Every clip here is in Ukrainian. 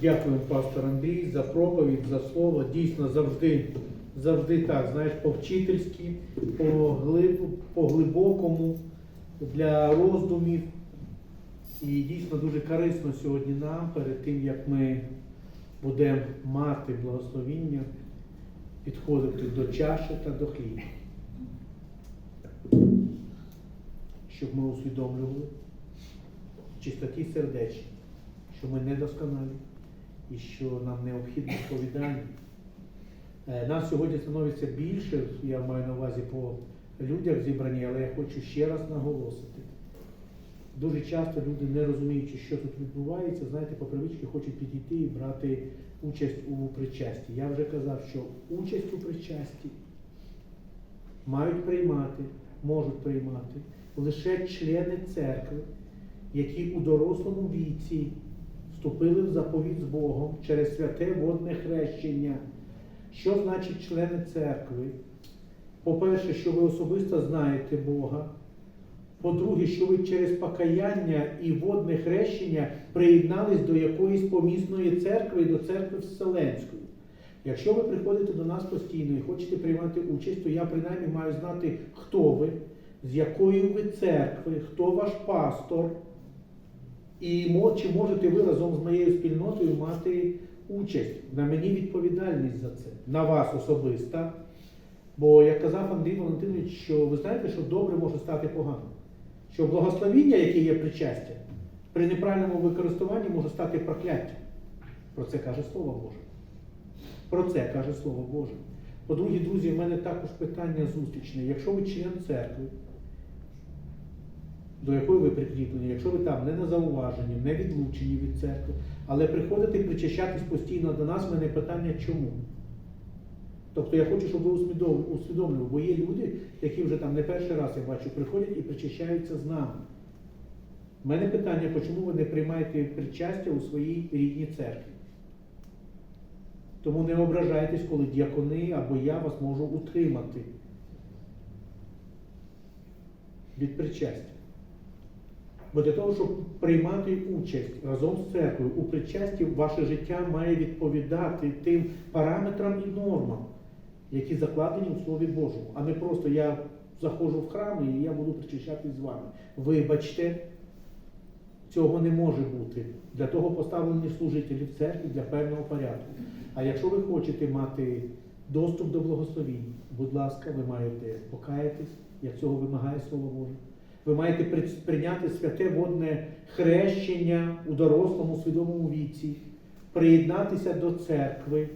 Дякую, пастор Андрій, за проповідь, за слово. Дійсно, завжди, завжди так, знаєш, по-вчительськи, по-глиб, по-глибокому, для роздумів. І дійсно дуже корисно сьогодні нам, перед тим, як ми будемо мати благословіння, підходити до чаші та до хліба. Щоб ми усвідомлювали чистоті сердечній, що ми недосконалі і що нам необхідне сповідання. Е, Нас сьогодні становиться більше, я маю на увазі по людях зібрані, але я хочу ще раз наголосити. Дуже часто люди, не розуміючи, що тут відбувається, знаєте, по привичці хочуть підійти і брати участь у причасті. Я вже казав, що участь у причасті мають приймати, можуть приймати лише члени церкви, які у дорослому віці вступили в заповідь з Богом через святе водне хрещення. Що значить члени церкви? По-перше, що ви особисто знаєте Бога. По-друге, що ви через покаяння і водне хрещення приєднались до якоїсь помісної церкви і до церкви Вселенської. Якщо ви приходите до нас постійно і хочете приймати участь, то я принаймні маю знати, хто ви, з якої ви церкви, хто ваш пастор, і чи можете ви разом з моєю спільнотою мати участь. На мені відповідальність за це, на вас особисто. Бо, як казав Андрій Валентинович, що ви знаєте, що добре може стати погано. Що благословіння, яке є причастя, при неправильному використанні може стати прокляттям. Про це каже Слово Боже. Про це каже Слово Боже. По-друге, друзі, в мене також питання зустрічне. Якщо ви член церкви, до якої ви прикріплені, якщо ви там не на зауваженні, не відлучені від церкви, але приходите причащатись постійно до нас, в мене питання чому? Тобто я хочу, щоб ви усвідом- усвідомлювали, бо є люди, які вже там не перший раз я бачу, приходять і причащаються з нами. У мене питання, чому ви не приймаєте причастя у своїй рідній церкві? Тому не ображайтесь, коли діакони або я вас можу утримати від причастя. Бо для того, щоб приймати участь разом з церквою у причасті, ваше життя має відповідати тим параметрам і нормам, які закладені у Слові Божому, а не просто я заходжу в храм і я буду причащатись з вами. Вибачте, цього не може бути. Для того поставлені служителі в церкві для певного порядку. А якщо ви хочете мати доступ до благословінь, будь ласка, ви маєте покаятись, як цього вимагає Слово Боже. Ви маєте прийняти святе водне хрещення у дорослому свідомому віці, приєднатися до церкви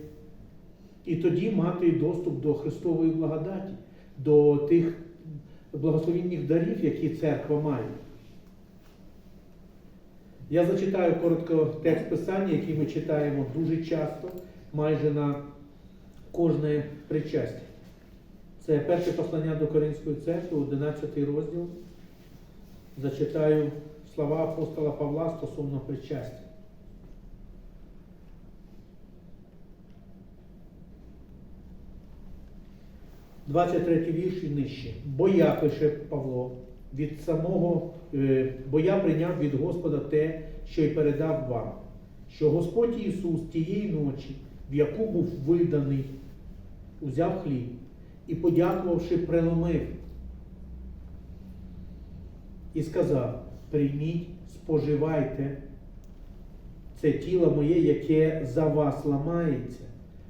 і тоді мати доступ до Христової благодаті, до тих благословінних дарів, які церква має. Я зачитаю коротко текст писання, який ми читаємо дуже часто, майже на кожне причастя. Це перше послання до Коринської церкви, 11 розділ. Зачитаю слова апостола Павла стосовно причастя. Двадцять третій вірш і нижче. Бо я, пише Павло, від самого, е, бо я прийняв від Господа те, що й передав вам, що Господь Ісус тієї ночі, в яку був виданий, узяв хліб і, подякувавши, преломив і сказав: прийміть, споживайте це тіло моє, яке за вас ламається.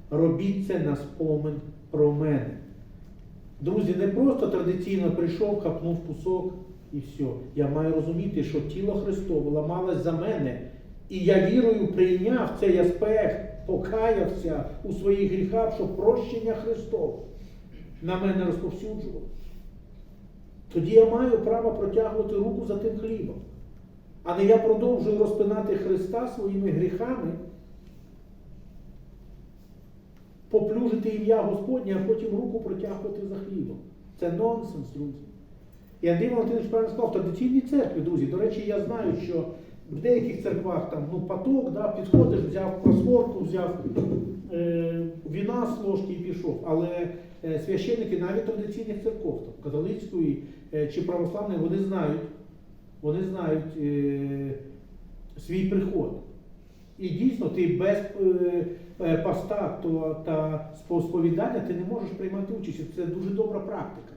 Робіть це на спомин про мене. Друзі, не просто традиційно прийшов, хапнув кусок і все. Я маю розуміти, що тіло Христове ламалось за мене, і я вірою прийняв цей аспект, покаявся у своїх гріхах, щоб прощення Христове на мене розповсюджувало. Тоді я маю право протягувати руку за тим хлібом. А не я продовжую розпинати Христа своїми гріхами, поплюжити ім'я Господнє, а потім руку протягувати за хлібом. Це нонсенс, друзі. І Андрій Валентинович правильно сказав, в традиційній церкві, друзі. До речі, я знаю, що в деяких церквах там ну, поток, да, підходиш, взяв просворку, взяв е, віна з ложки і пішов. Але е, священники навіть традиційних церков, там, католицької е, чи православної, вони знають, вони знають е, свій приход. І дійсно ти без е, е, поста то, та сповідання ти не можеш приймати участь. Це дуже добра практика.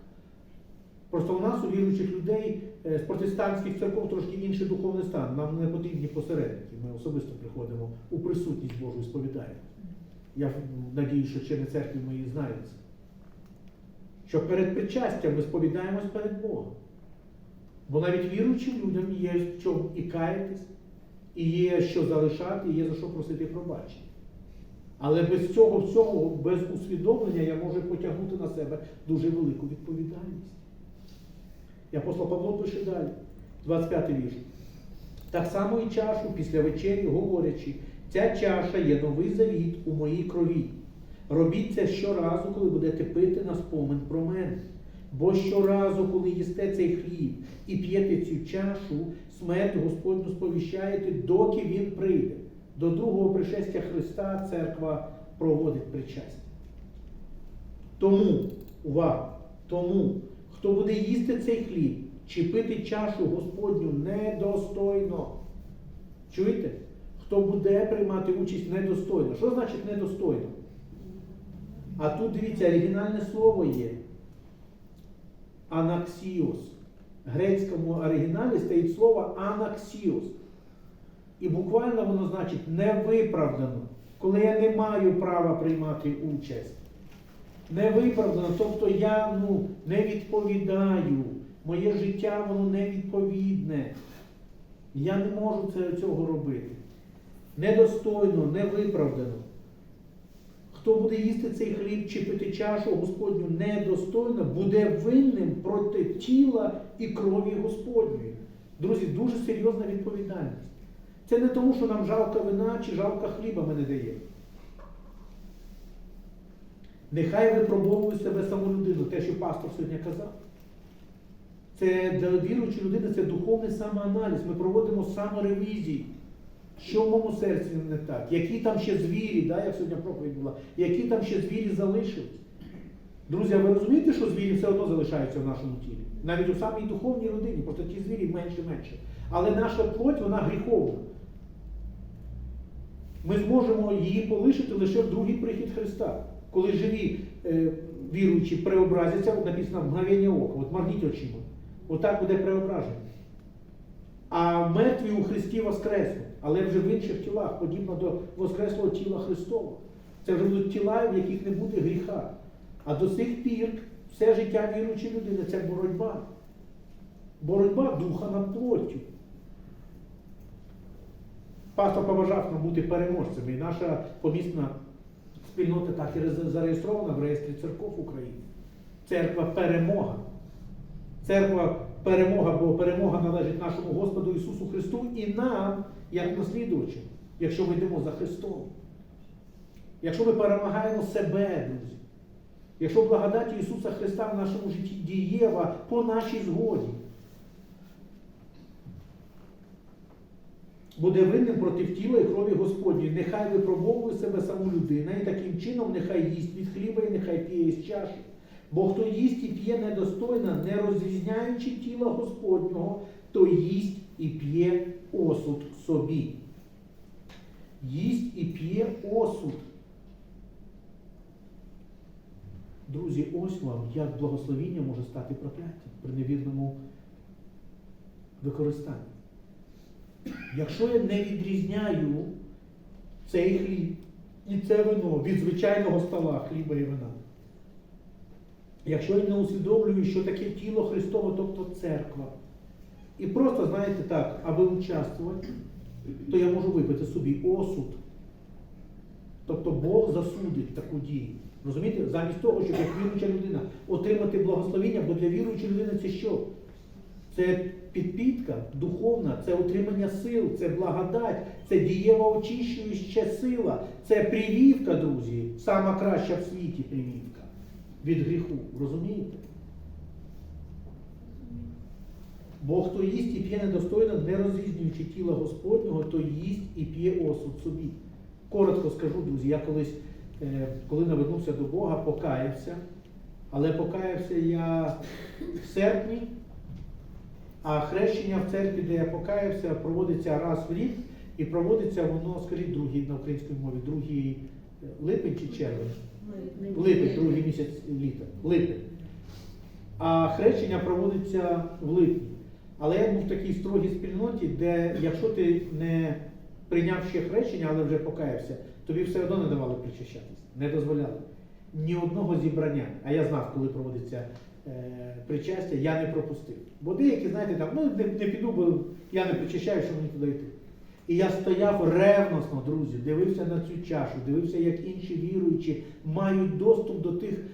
Просто у нас, у віруючих людей з протестантських церков трошки інший духовний стан. Нам не потрібні посередники. Ми особисто приходимо у присутність Божу і сповідаємо. Я надію, що члени церкви мої знають. Що перед причастям ми сповідаємось перед Богом. Бо навіть віруючим людям є в чому і каятись, і є що залишати, і є за що просити пробачення. Але без цього всього, без усвідомлення я можу потягнути на себе дуже велику відповідальність. І апостол Павло пише далі, 25 вірш. Так само і чашу після вечері, говорячи, ця чаша є новий завіт у моїй крові. Робіть це щоразу, коли будете пити на спомин про мене. Бо щоразу, коли їсте цей хліб і п'єте цю чашу, смерть Господню сповіщаєте, доки Він прийде. До другого пришестя Христа церква проводить причастя. Тому, увага, тому, хто буде їсти цей хліб чи пити чашу Господню недостойно. Чуєте? Хто буде приймати участь недостойно. Що значить недостойно? А тут дивіться, оригінальне слово є анаксіос. В грецькому оригіналі стоїть слово анаксіос. І буквально воно значить невиправдано, коли я не маю права приймати участь. Невиправдано, тобто я ну, не відповідаю. Моє життя воно невідповідне. Я не можу це, цього робити. Недостойно, невиправдано. Хто буде їсти цей хліб чи пити чашу Господню недостойно, буде винним проти тіла і крові Господньої. Друзі, дуже серйозна відповідальність. Це не тому, що нам жалко вина чи жалко хліба ми не даємо. Нехай випробовує себе саму людину, те, що пастор сьогодні казав. Це для віруючої людини це духовний самоаналіз. Ми проводимо саморевізію. Що в моєму серці не так? Які там ще звірі, да, як сьогодні проповідь була, які там ще звірі залишились? Друзі, ви розумієте, що звірі все одно залишаються в нашому тілі? Навіть у самій духовній родині, просто ті звірі менше-менше. Але наша плоть, вона гріховна. Ми зможемо її полишити лише в другий прихід Христа. Коли живі е, віруючі преобразяться, от написано мгновення ока, от моргніть очима. Отак буде преображення. А мертві у Христі воскреснуть, але вже в інших тілах, подібно до воскреслого тіла Христового. Це вже будуть тіла, в яких не буде гріха. А до сих пір все життя віруючої людини це боротьба. Боротьба духа над плоттю. Пастор побажав нам бути переможцями. І наша помісна спільнота так і зареєстрована в реєстрі церков України. Церква перемога. Церква перемога, бо перемога належить нашому Господу Ісусу Христу і нам, як наслідувачам, якщо ми йдемо за Христом. Якщо ми перемагаємо себе, друзі. Якщо благодать Ісуса Христа в нашому житті дієва по нашій згоді. Буде винним проти тіла і крові Господньої. Нехай випробовує себе саму людина, і таким чином нехай їсть від хліба і нехай п'є із чаші. Бо хто їсть і п'є недостойно, не розрізняючи тіла Господнього, то їсть і п'є осуд собі. Їсть і п'є осуд. Друзі, ось вам, як благословіння може стати прокляттям при невірному використанні. Якщо я не відрізняю цей хліб і це вино від звичайного стола хліба і вина, якщо я не усвідомлюю, що таке тіло Христове, тобто церква, і просто, знаєте так, аби участвувати, то я можу випити собі осуд. Тобто Бог засудить таку дію. Розумієте? Замість того, щоб як віруюча людина отримати благословіння, бо для віруючої людини це що? Це підпітка духовна, це отримання сил, це благодать, це дієва очищуюча сила, це привівка, друзі, сама краща в світі привівка від гріху. Розумієте? Бо хто їсть і п'є недостойно, не розрізнюючи тіла Господнього, то їсть і п'є осуд собі. Коротко скажу, друзі, я колись, е, коли навернувся до Бога, покаявся, але покаявся я в серпні, а хрещення в церкві, де я покаявся, проводиться раз в рік. І проводиться воно, скажіть, другий на українській мові, другий липень чи червень? Липень, другий місяць літа. Липень. А хрещення проводиться в липні. Але я був в такій строгій спільноті, де якщо ти не прийняв ще хрещення, але вже покаявся, тобі все одно не давали причащатись, не дозволяли. Ні одного зібрання, а я знав, коли проводиться е, причастя, я не пропустив. Бо деякі, знаєте, там, ну не, не піду, бо я не причащаю, що мені туди йти. І я стояв ревносно, друзі, дивився на цю чашу, дивився, як інші віруючі мають доступ до тих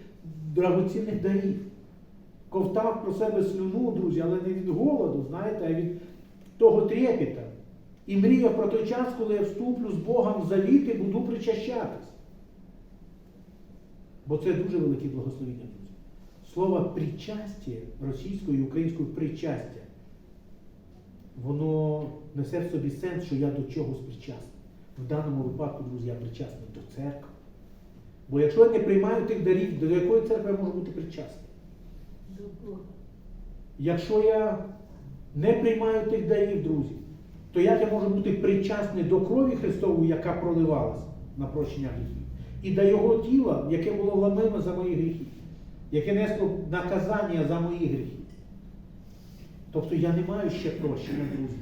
дорогоцінних дарів. Ковтав про себе слюну, друзі, але не від голоду, знаєте, а від того трепіта. І мріяв про той час, коли я вступлю з Богом в завіт і буду причащатись. Бо це дуже велике благословення, друзі. Слово причастя російською і українською причастя, воно несе в собі сенс, що я до чогось причасний. В даному випадку, друзі, я причасний до церкви. Бо якщо я не приймаю тих дарів, до якої церкви я можу бути причасний? Якщо я не приймаю тих дарів, друзі, то як я можу бути причасний до крові Христової, яка проливалась на прощення гріхів, і до Його тіла, яке було ламиме за мої гріхи, яке несло наказання за мої гріхи. Тобто я не маю ще прощення, друзі.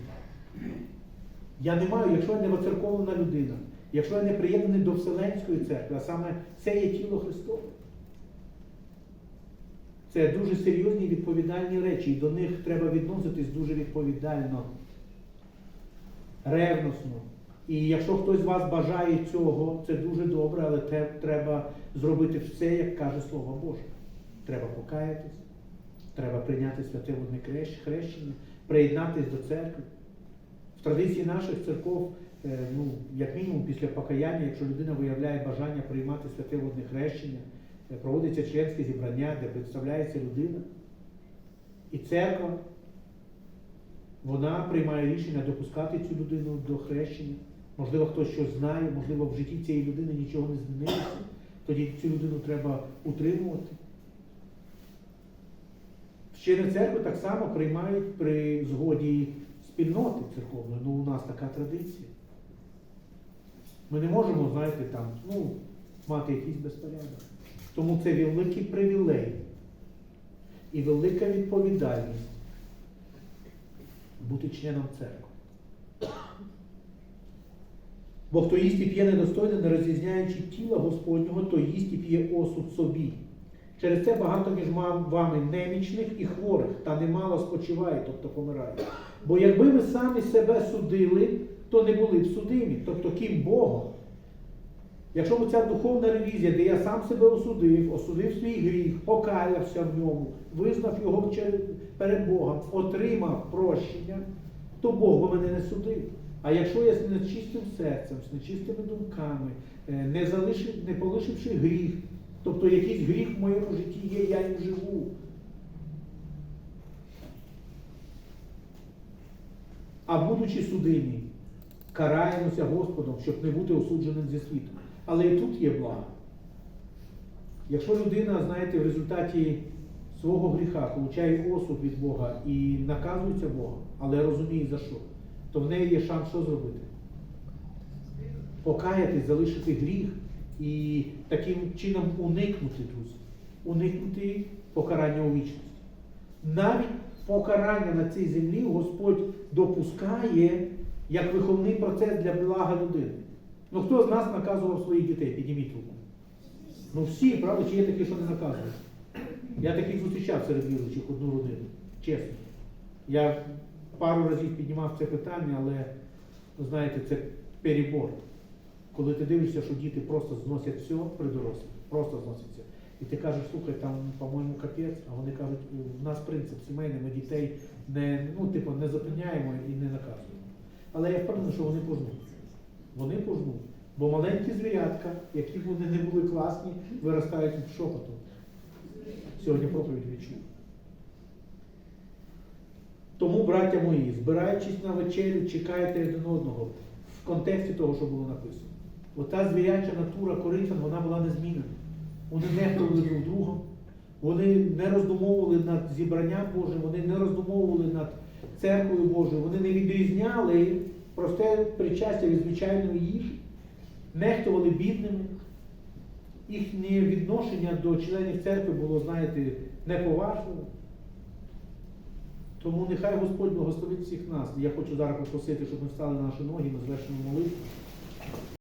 Я не маю, якщо я не воцерковлена людина, якщо я не приєднаний до Вселенської церкви, а саме це є тіло Христове. Це дуже серйозні відповідальні речі, і до них треба відноситись дуже відповідально, ревносно. І якщо хтось з вас бажає цього, це дуже добре, але треба зробити все, як каже Слово Боже. Треба покаятись, треба прийняти святе водне хрещення, приєднатись до церкви. В традиції наших церков, е, ну, як мінімум після покаяння, якщо людина виявляє бажання приймати святе водне хрещення, е, проводиться членське зібрання, де представляється людина. І церква, вона приймає рішення допускати цю людину до хрещення. Можливо, хтось щось знає, можливо, в житті цієї людини нічого не змінилося. Тоді цю людину треба утримувати. Вчені церкви так само приймають при згоді спільноти церковної. Ну, у нас така традиція. Ми не можемо, знаєте, там, ну, мати якийсь безпорядок. Тому це великий привілей і велика відповідальність бути членом церкви. Бо хто їсть і п'є недостойно, не розрізняючи тіла Господнього, то їсть і п'є осуд собі. Через це багато між вами немічних і хворих, та немало спочиває, тобто помирає. Бо якби ми самі себе судили, то не були б судимі, тобто ким Богом. Якщо б ця духовна ревізія, де я сам себе осудив, осудив свій гріх, покаявся в ньому, визнав його перед Богом, отримав прощення, то Бог би мене не судив. А якщо я з нечистим серцем, з нечистими думками, е, не, залишив, не полишивши гріх, тобто якийсь гріх в моєму житті є, я їм живу. А будучи судимі, караємося Господом, щоб не бути осудженим зі світу. Але і тут є благо. Якщо людина, знаєте, в результаті свого гріха получає осуд від Бога і наказується Богом, але розуміє за що, то в неї є шанс що зробити? Покаятись, залишити гріх і таким чином уникнути, друзі, уникнути покарання у вічності. Навіть покарання на цій землі Господь допускає як виховний процес для блага людини. Ну хто з нас наказував своїх дітей? Підніміть руку. Ну всі, правда, чи є такі, що не наказують? Я таких зустрічав серед віруючих одну родину. Чесно. Я пару разів піднімав це питання, але ви знаєте, це перебор. Коли ти дивишся, що діти просто зносять все при дорослих, просто зносяться. І ти кажеш, слухай, там, по-моєму, капець, а вони кажуть, у нас принцип сімейний, ми дітей не, ну, типу, не зупиняємо і не наказуємо. Але я впевнений, що вони пожнуть. Вони пожнуть. Бо маленькі звірятка, які б вони не були класні, виростають від шепоту. Сьогодні проповідь відчув. Тому, браття мої, збираючись на вечерю, чекайте один одного в контексті того, що було написано. Ота звіряча натура Коринфян, вона була незмінена. Вони нехтували друг другом, вони не роздумовували над зібранням Божим, вони не роздумовували над церквою Божою, вони не відрізняли просте причастя від звичайної їжі, нехтували бідними. Їхнє відношення до членів церкви було, знаєте, неповажливе. Тому нехай Господь благословить всіх нас. Я хочу зараз попросити, щоб ми встали на наші ноги, ми звершимо молитву.